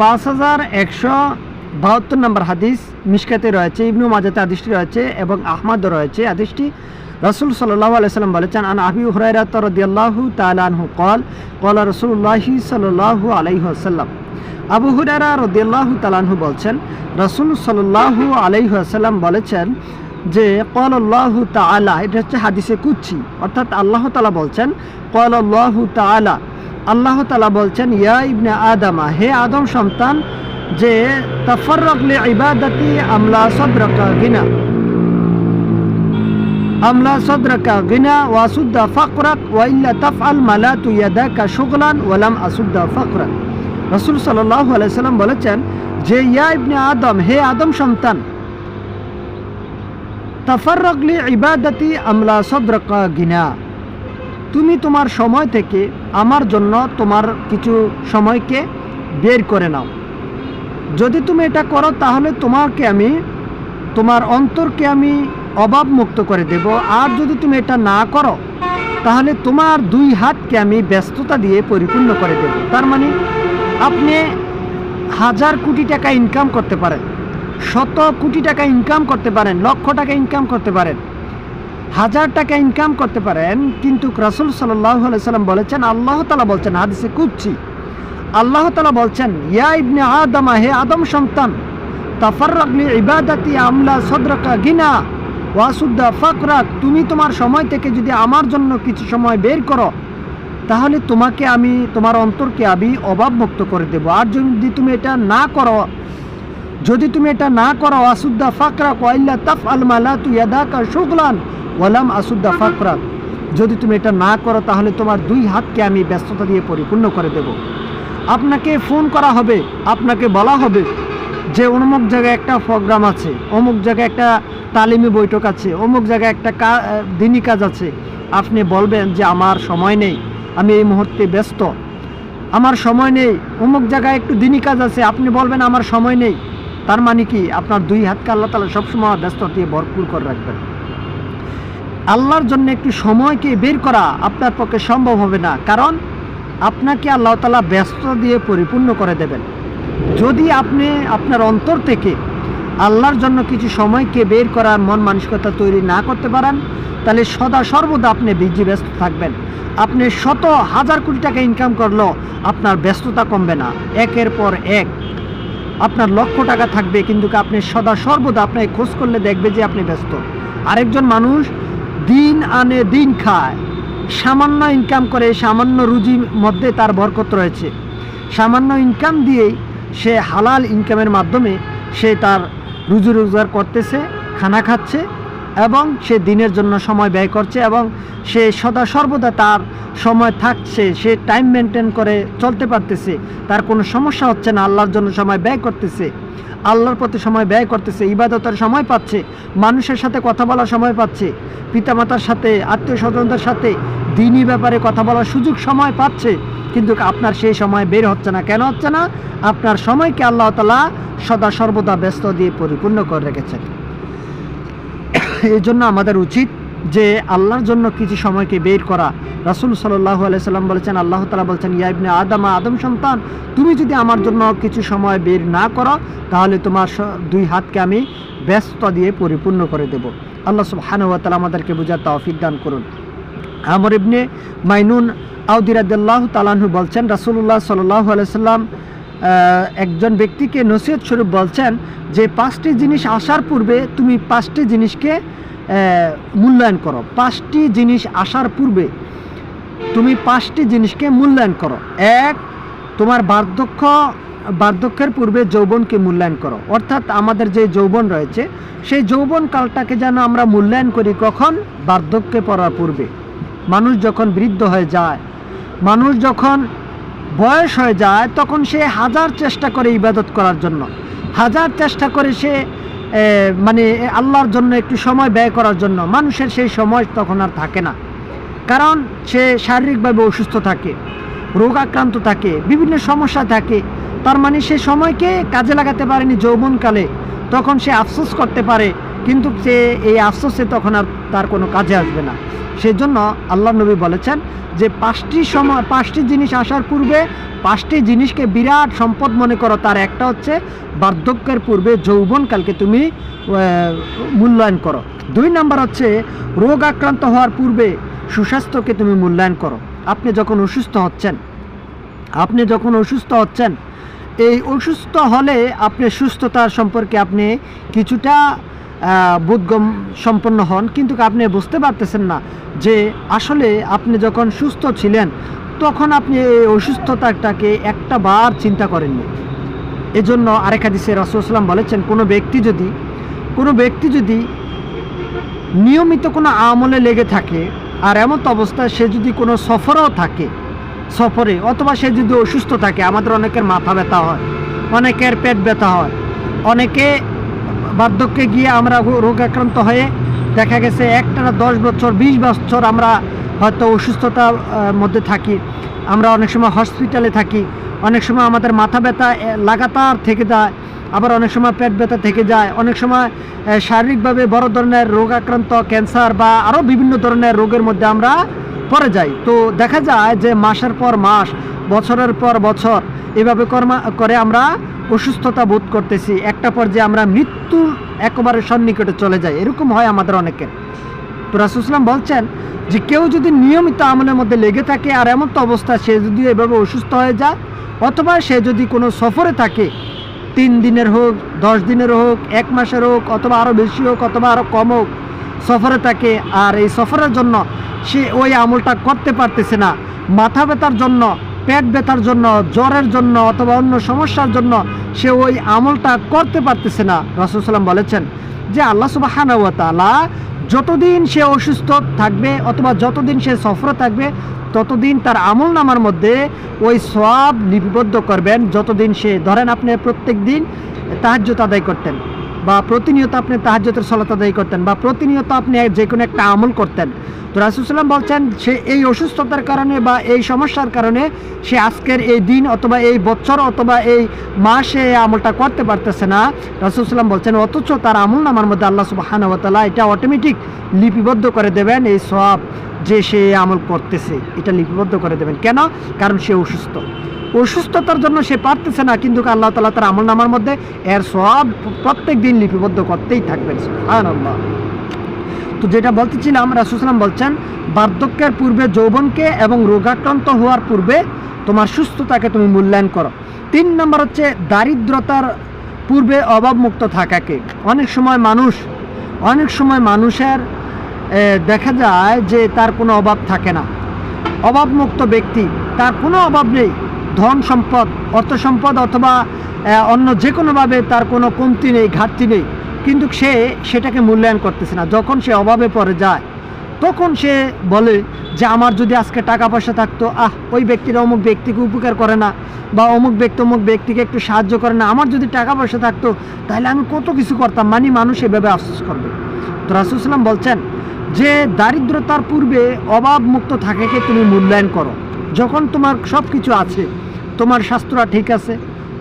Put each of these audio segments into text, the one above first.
পাঁচ হাজার একশো বাহাত্তর নম্বর হাদিস মিশকাতে রয়েছে, ইবনু মাজাতে আদিসটি রয়েছে এবং আহমদও রয়েছে। আদিসটি রসুল সাল্লাহ আলাইসাল্লাম বলেছেন, আন আবি হুরাইরাত রদিয়াল্লাহু তালানহু কল কল রসুল্লাহি সাল্লাহু আলাইহাল্লাম আবু হুরারা রদিয়াল্লাহু তালানহু বলছেন, রসুল সাল্লাহু আলাইহাল্লাম বলেছেন যে কল আল্লাহ তালা এটা হচ্ছে হাদিসে কুচ্ছি অর্থাৎ আল্লাহ তালা বলছেন কল আল্লাহ তালা আল্লাহ তালা বলছেন, ইয়া ইবনে আদামা, হে আদম সন্তান, যে তফরকলে ইবাদতি আমলা সদরকা গিনা। আমলা সদরকা গিনা ওয়াসুদ্দা ফকরাক ওয়াইল্লা তফআল মালা তু ইয়াদাকা শুগলান ওয়ালাম আসুদ্দা ফকরাক। রসুল সাল্লাহ আলাইসাল্লাম বলেছেন যে, ইয়া ইবনে আদম, হে আদম সন্তান তফরকলি ইবাদতি আমলা সদরকা গিনা। তুমি তোমার সময় থেকে আমার জন্য তোমার কিছু সময়কে বের করে নাও। যদি তুমি এটা করো, তাহলে তোমাকে আমি, তোমার অন্তরকে আমি অভাব মুক্ত করে দেব। আর যদি তুমি এটা না করো, তাহলে তোমার দুই হাতকে আমি ব্যস্ততা দিয়ে পরিপূর্ণ করে দেব। তার মানে আপনি হাজার কোটি টাকা ইনকাম করতে পারেন, শত কোটি টাকা ইনকাম করতে পারেন, লক্ষ টাকা ইনকাম করতে পারেন। হাজার টাকা ইনকাম করতে পারেন, কিন্তু রাসুল সাল্লাম বলেছেন, আল্লাহ তালা বলছেন, হাদিসে কুচ্ছি আল্লাহ তালা বলছেন, ইয়া ইবনে আদমা, হে আদম সন্তান তাফাররাগলি ইবাদাতি আমলা সদরকা গিনা ওয়াসুদ্দা ফাকরাক, তুমি তোমার সময় থেকে যদি আমার জন্য কিছু সময় বের করো, তাহলে তোমাকে আমি, তোমার অন্তরকে আমি অভাবমুক্ত করে দেব। আর যদি তুমি এটা না করো যদি তুমি এটা না করো আসুদ্দা ফাকরা কয়লা তাফ আলমালা তু ইয়াদাকা শুগলান, ওয়ালাম আসুদ্দা ফাকরা। যদি তুমি এটা না করো, তাহলে তোমার দুই হাতকে আমি ব্যস্ততা দিয়ে পরিপূর্ণ করে দেব। আপনাকে ফোন করা হবে, আপনাকে বলা হবে যে অমুক জায়গায় একটা প্রোগ্রাম আছে, অমুক জায়গায় একটা তালিমি বৈঠক আছে, অমুক জায়গায় একটা কা দিনই কাজ আছে। আপনি বলবেন যে আমার সময় নেই, আমি এই মুহূর্তে ব্যস্ত। আমার সময় নেই, অমুক জায়গায় একটু দিনই কাজ আছে, আপনি বলবেন আমার সময় নেই। তার মানে কি? আপনার দুই হাতকে আল্লাহ তালা সবসময় ব্যস্ত দিয়ে ভরপুর করে রাখবেন। আল্লাহর জন্য একটু সময়কে বের করা আপনার পক্ষে সম্ভব হবে না। কারণ আপনাকে আল্লাহ তালা ব্যস্ত দিয়ে পরিপূর্ণ করে দেবেন। যদি আপনি আপনার অন্তর থেকে আল্লাহর জন্য কিছু সময়কে বের করার মন মানসিকতা তৈরি না করতে পারেন, তাহলে সদা সর্বদা আপনি বিজি ব্যস্ত থাকবেন। আপনি শত হাজার কোটি টাকা ইনকাম করলেও আপনার ব্যস্ততা কমবে না। একের পর এক আপনার লক্ষ টাকা থাকবে, কিন্তু আপনি সদা সর্বদা আপনাকে খোঁজ করলে দেখবে যে আপনি ব্যস্ত। আরেকজন মানুষ দিন আনে দিন খায়। সামান্য ইনকাম করে, সামান্য রুজির মধ্যে তার বরকত রয়েছে। সামান্য ইনকাম দিয়েই সে হালাল ইনকামের মাধ্যমে সে তার রুজি রোজগার করতেছে, খানা খাচ্ছে এবং সে দিনের জন্য সময় ব্যয় করছে এবং সে সদা সর্বদা তার সময় থাকছে, সে টাইম মেনটেন করে চলতে পারতেছে। তার কোনো সমস্যা হচ্ছে না, আল্লাহর জন্য সময় ব্যয় করতেছে। আল্লাহর প্রতি সময় ব্যয় করতেছে, ইবাদতের সময় পাচ্ছে, মানুষের সাথে কথা বলার সময় পাচ্ছে, পিতামাতার সাথে আত্মীয় স্বজনদের সাথে দিনই ব্যাপারে কথা বলার সুযোগ সময় পাচ্ছে, কিন্তু আপনার সেই সময় বের হচ্ছে না। কেন হচ্ছে না? আপনার সময়কে আল্লাহ তালা সদা সর্বদা ব্যস্ত দিয়ে পরিপূর্ণ করে রেখেছেন। এই জন্য আমাদের উচিত যে আল্লাহর জন্য কিছু সময়কে বের করা। রাসুল সাল্লাহ আলাইসাল্লাম বলেছেন, আল্লাহ তালা বলছেন ইয়াইবনে আদামা, আদম সন্তান, তুমি যদি আমার জন্য কিছু সময় বের না করো, তাহলে তোমার দুই হাতকে আমি ব্যস্ত দিয়ে পরিপূর্ণ করে দেব। আল্লাহ সব হানুয়াতালা আমাদেরকে বোঝার তৌফিক দান করুন। আমর ইবনে মাইনুন আউদিরাদ্দাল্লাহ তালাহু বলছেন রাসুল্লাহ সাল্লাহ আলাইসাল্লাম একজন ব্যক্তিকে নসিহত স্বরূপ বলছেন যে পাঁচটি জিনিস আসার পূর্বে তুমি পাঁচটি জিনিসকে মূল্যায়ন করো। পাঁচটি জিনিস আসার পূর্বে তুমি পাঁচটি জিনিসকে মূল্যায়ন করো। এক, তোমার বার্ধক্য, বার্ধক্যের পূর্বে যৌবনকে মূল্যায়ন করো। অর্থাৎ আমাদের যে যৌবন রয়েছে, সেই যৌবন কালটাকে যেন আমরা মূল্যায়ন করি কখন? বার্ধক্যে পড়ার পূর্বে। মানুষ যখন বৃদ্ধ হয়ে যায়, মানুষ যখন বয়স হয়ে যায়, তখন সে হাজার চেষ্টা করে ইবাদত করার জন্য। হাজার চেষ্টা করে সে মানে আল্লাহর জন্য একটু সময় ব্যয় করার জন্য। মানুষের সেই সময় তখন আর থাকে না। কারণ সে শারীরিকভাবে অসুস্থ থাকে রোগাক্রান্ত থাকে, বিভিন্ন সমস্যা থাকে। তার মানে সে সময়কে কাজে লাগাতে পারেনি যৌবনকালে। তখন সে আফসোস করতে পারে কিন্তু সে, এই আফসোসে তখন আর তার কোনো কাজে আসবে না। সেই জন্য আল্লাহ নবী বলেছেন যে, পাঁচটি সময় পাঁচটি জিনিস আসার পূর্বে পাঁচটি জিনিসকে বিরাট সম্পদ মনে করো। তার একটা হচ্ছে, বার্ধক্যের পূর্বে যৌবনকালকে তুমি মূল্যায়ন করো। দুই নাম্বার হচ্ছে, রোগ আক্রান্ত হওয়ার পূর্বে সুস্বাস্থ্যকে তুমি মূল্যায়ন করো। আপনি যখন অসুস্থ হচ্ছেন, আপনি যখন অসুস্থ হচ্ছেন, এই অসুস্থ হলে আপনি সুস্থতার সম্পর্কে আপনি কিছুটা বোধগম সম্পন্ন হন। কিন্তু আপনি বুঝতে পারতেছেন না যে আসলে আপনি যখন সুস্থ ছিলেন, তখন আপনি এই অসুস্থতাটাকে একটা বার চিন্তা করেননি। এজন্য আরেক হাদিসে রসুলাম বলেছেন, কোনো ব্যক্তি যদি, কোনো ব্যক্তি যদি নিয়মিত কোনো আমলে লেগে থাকে আর এমন অবস্থায় সে যদি কোনো সফরেও থাকে, সফরে, অথবা সে যদি অসুস্থ থাকে, আমাদের অনেকের মাথা ব্যথা হয়, অনেকের পেট ব্যথা হয়, অনেকে বার্ধক্যে গিয়ে আমরা রোগ আক্রান্ত হয়ে দেখা গেছে একটানা দশ বছর, বিশ বছর আমরা হয়তো অসুস্থতার মধ্যে থাকি। আমরা অনেক সময় হসপিটালে থাকি। অনেক সময় আমাদের মাথা ব্যথা লাগাতার থেকে যায়। আবার অনেক সময় পেট ব্যথা থেকে যায়। অনেক সময় শারীরিকভাবে বড় ধরনের রোগ আক্রান্ত, ক্যান্সার বা আরও বিভিন্ন ধরনের রোগের মধ্যে আমরা পড়ে যাই। তো দেখা যায় যে মাসের পর মাস, বছরের পর বছর এভাবে কর্মা করে আমরা অসুস্থতা বোধ করতেছি। একটা পর্যায়ে আমরা মৃত্যুর একেবারে সন্নিকটে চলে যাই। এরকম হয় আমাদের অনেকের। তো রাসুসলাম বলছেন যে কেউ যদি নিয়মিত আমলের মধ্যে লেগে থাকে আর এমন তো অবস্থা, সে যদি এভাবে অসুস্থ হয়ে যায় অথবা সে যদি কোনো সফরে থাকে, তিন দিনের হোক, দশ দিনের হোক, এক মাসের হোক অথবা আরও বেশি হোক অথবা আরও কম হোক সফরে থাকে আর এই সফরের জন্য সে ওই আমলটা করতে পারতেছে না। মাথা ব্যথার জন্য, পেট ব্যথার জন্য, জ্বরের জন্য অথবা অন্য সমস্যার জন্য সে ওই আমলটা করতে পারতেছে না। রসুলাম বলেছেন যে আল্লাহ সুবাহানুয়াতালা যতদিন সে অসুস্থ থাকবে অথবা যতদিন সে সফরে থাকবে, ততদিন তার আমল নামার মধ্যে ওই সব লিপিবদ্ধ করবেন। যতদিন সে, ধরেন আপনি প্রত্যেক দিন তাহাজ্যত আদায় করতেন। বা প্রতিনিয়ত আপনি তাহাজ্যতের সলাত আদায় করতেন বা প্রতিনিয়ত আপনি যে কোনো একটা আমল করতেন। তো রাসুসাল্লাম বলছেন, সে এই অসুস্থতার কারণে বা এই সমস্যার কারণে সে আজকের এই দিন অথবা এই বছর অথবা এই মাসে এই আমলটা করতে পারতেছে না। রাসুসাল্লাম বলছেন, অথচ তার আমল নামার মধ্যে আল্লাহ সুবাহানবতালা এটা অটোমেটিক লিপিবদ্ধ করে দেবেন এই সব যে সে আমল করতেছে, এটা লিপিবদ্ধ করে দেবেন। কেন? কারণ সে অসুস্থ। অসুস্থতার জন্য সে পারতেছে না, কিন্তু আল্লাহ তালা তার আমল নামার মধ্যে এর সব প্রত্যেক দিন লিপিবদ্ধ করতেই থাকবেন আল্লাহ তো যেটা বলতেছিলাম রাসুসলাম বলছেন, বার্ধক্যের পূর্বে যৌবনকে এবং রোগাক্রান্ত হওয়ার পূর্বে তোমার সুস্থতাকে তুমি মূল্যায়ন করো। তিন নম্বর হচ্ছে দারিদ্রতার পূর্বে অভাবমুক্ত থাকাকে। অনেক সময় মানুষ, অনেক সময় মানুষের দেখা যায় যে তার কোনো অভাব থাকে না। অভাবমুক্ত ব্যক্তি, তার কোনো অভাব নেই। ধন সম্পদ, অর্থ সম্পদ অথবা অন্য যে কোনোভাবে তার কোনো কমতি নেই, ঘাটতি নেই। কিন্তু সে সেটাকে মূল্যায়ন করতেছে না। যখন সে অভাবে পড়ে যায়, তখন সে বলে যে, আমার যদি আজকে টাকা পয়সা থাকতো, আহ, ওই ব্যক্তিরা অমুক ব্যক্তিকে উপকার করে না বা অমুক ব্যক্তি অমুক ব্যক্তিকে একটু সাহায্য করে না। আমার যদি টাকা পয়সা থাকতো, তাহলে আমি কত কিছু করতাম। মানে মানুষ এভাবে আফসোস করবে। তো রাসুসলাম বলছেন যে দারিদ্রতার পূর্বে অভাব মুক্ত থাকাকে তুমি মূল্যায়ন করো। যখন তোমার সব কিছু আছে, তোমার স্বাস্থ্যটা ঠিক আছে,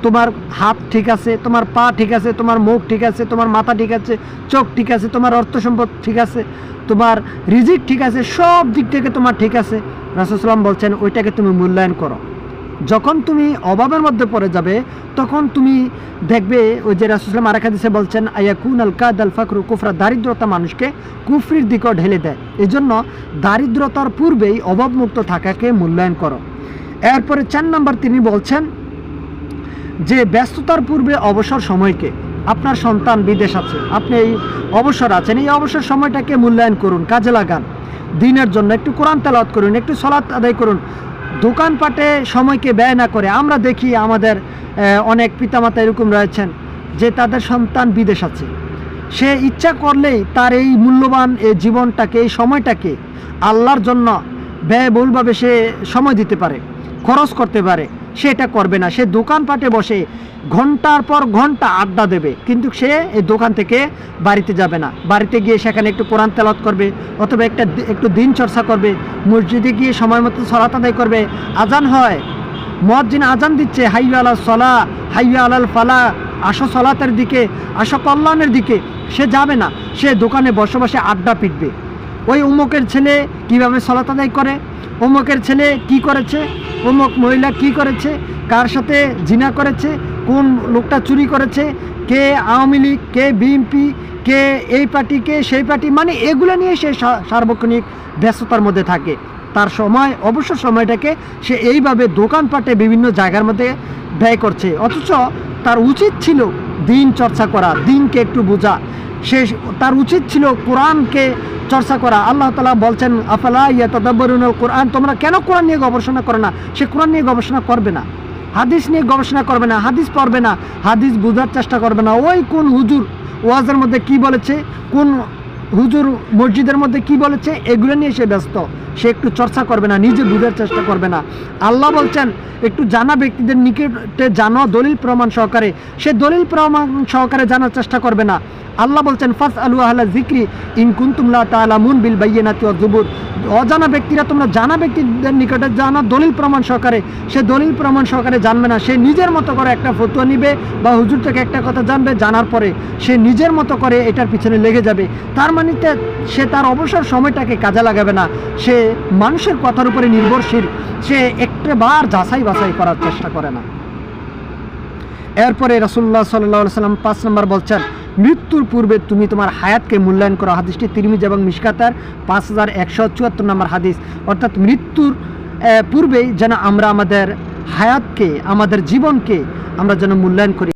তোমার হাত ঠিক আছে, তোমার পা ঠিক আছে, তোমার মুখ ঠিক আছে, তোমার মাথা ঠিক আছে, চোখ ঠিক আছে, তোমার অর্থ সম্পদ ঠিক আছে, তোমার রিজিক ঠিক আছে, সব দিক থেকে তোমার ঠিক আছে রাসুসলাম বলছেন, ওইটাকে তুমি মূল্যায়ন করো। যখন তুমি অভাবের মধ্যে পড়ে যাবে, তখন তুমি দেখবে ওই যে রাসুসলাম আরেক হাদিসে বলছেন, আয়াকুন আল কাদ আল ফাকরু কুফরা? দারিদ্রতা মানুষকে কুফরির দিকেও ঢেলে দেয়। এই জন্য দারিদ্রতার পূর্বেই অভাবমুক্ত থাকাকে মূল্যায়ন করো। এরপরে চার নাম্বার তিনি বলছেন যে, ব্যস্ততার পূর্বে অবসর সময়কে আপনার সন্তান বিদেশ আছে। আপনি এই অবসর আছেন, এই অবসর সময়টাকে মূল্যায়ন করুন, কাজে লাগান। দিনের জন্য একটু কোরআন তেলাওয়াত করুন, একটু সলাৎ আদায় করুন। দোকানপাটে সময়কে ব্যয় না করে আমরা দেখি আমাদের অনেক পিতামাতা এরকম রয়েছেন যে তাদের সন্তান বিদেশ আছে। সে ইচ্ছা করলেই তার এই মূল্যবান এই জীবনটাকে, এই সময়টাকে আল্লাহর জন্য ব্যয়বহুলভাবে সে সময় দিতে পারে। খরচ করতে পারে। সে এটা করবে না। সে দোকানপাটে বসে ঘণ্টার পর ঘণ্টা আড্ডা দেবে। কিন্তু সে এই দোকান থেকে বাড়িতে যাবে না। বাড়িতে গিয়ে সেখানে একটু কোরআন তেলাত করবে অথবা একটা একটু দিন চর্চা করবে। মসজিদে গিয়ে সময় মতো সলাত আদায় করবে। আজান হয়। মজ্জিন আজান দিচ্ছে, হাইয়া আলাল সলা, হাইয়া আলাল ফালা, আসো সলাতের দিকে, আসো কল্যাণের দিকে। সে যাবে না। সে দোকানে বসে বসে আড্ডা পিটবে। ওই উমুকের ছেলে কীভাবে সলাত আদায় করে? অমুকের ছেলে কি করেছে? অমুক মহিলা কি করেছে? কার সাথে জিনা করেছে? কোন লোকটা চুরি করেছে? কে আওয়ামী লীগ, কে বিএনপি, কে এই পার্টি, কে সেই পার্টি? মানে এগুলো নিয়ে সে, সার্বক্ষণিক ব্যস্ততার মধ্যে থাকে। তার সময়, অবসর সময়টাকে সে এইভাবে দোকানপাটে বিভিন্ন জায়গার মধ্যে ব্যয় করছে। অথচ তার উচিত ছিল দিন চর্চা করা, দিনকে একটু বোঝা। সে তার উচিত ছিল কোরআনকে চর্চা করা। আল্লাহ তালা বলছেন, আফালা ইয়া তদাবরুল কোরআন তোমরা কেন কোরআন নিয়ে গবেষণা করো না? সে কোরআন নিয়ে গবেষণা করবে না। হাদিস নিয়ে গবেষণা করবে না, হাদিস পড়বে না, হাদিস বোঝার চেষ্টা করবে না। ওই কোন হুজুর ওয়াজের মধ্যে কি বলেছে, কোন হুজুর মসজিদের মধ্যে কি বলেছে, এগুলো নিয়ে সে ব্যস্ত। সে একটু চর্চা করবে না, নিজে বুঝার চেষ্টা করবে না। আল্লাহ বলছেন, একটু জানা ব্যক্তিদের নিকটে জানো, দলিল প্রমাণ সহকারে। সে দলিল প্রমাণ সহকারে জানার চেষ্টা করবে না। আল্লাহ বলছেন ফাস আলু আহলা জিক্রি ইন কুন্তুমলা তালামুন বিল বাইয়ানাতি জুবুর অজানা ব্যক্তিরা তোমরা জানা ব্যক্তিদের নিকটে জানা দলিল প্রমাণ সহকারে, সে দলিল প্রমাণ সহকারে জানবে না। সে নিজের মতো করে একটা ফতুয়া নিবে বা হুজুর থেকে একটা কথা জানবে, জানার পরে সে নিজের মতো করে এটার পিছনে লেগে যাবে। তার মানে সে তার অবসর সময়টাকে কাজে লাগাবে না। সে মানুষের কথার উপরে নির্ভরশীল। সে একটাবার যাচাই বাছাই করার চেষ্টা করে না। এরপরে রসুল্লাহ সাল্লাহ সাল্লাম পাঁচ নম্বর বলছেন মৃত্যুর পূর্বে তুমি তোমার হায়াতকে মূল্যায়ন করো। হাদিসটি তিরমিজ এবং মিশকাতার পাঁচ হাজার একশো চুয়াত্তর নম্বর হাদিস। অর্থাৎ মৃত্যুর পূর্বেই যেন আমরা আমাদের হায়াতকে, আমাদের জীবনকে আমরা যেন মূল্যায়ন করি।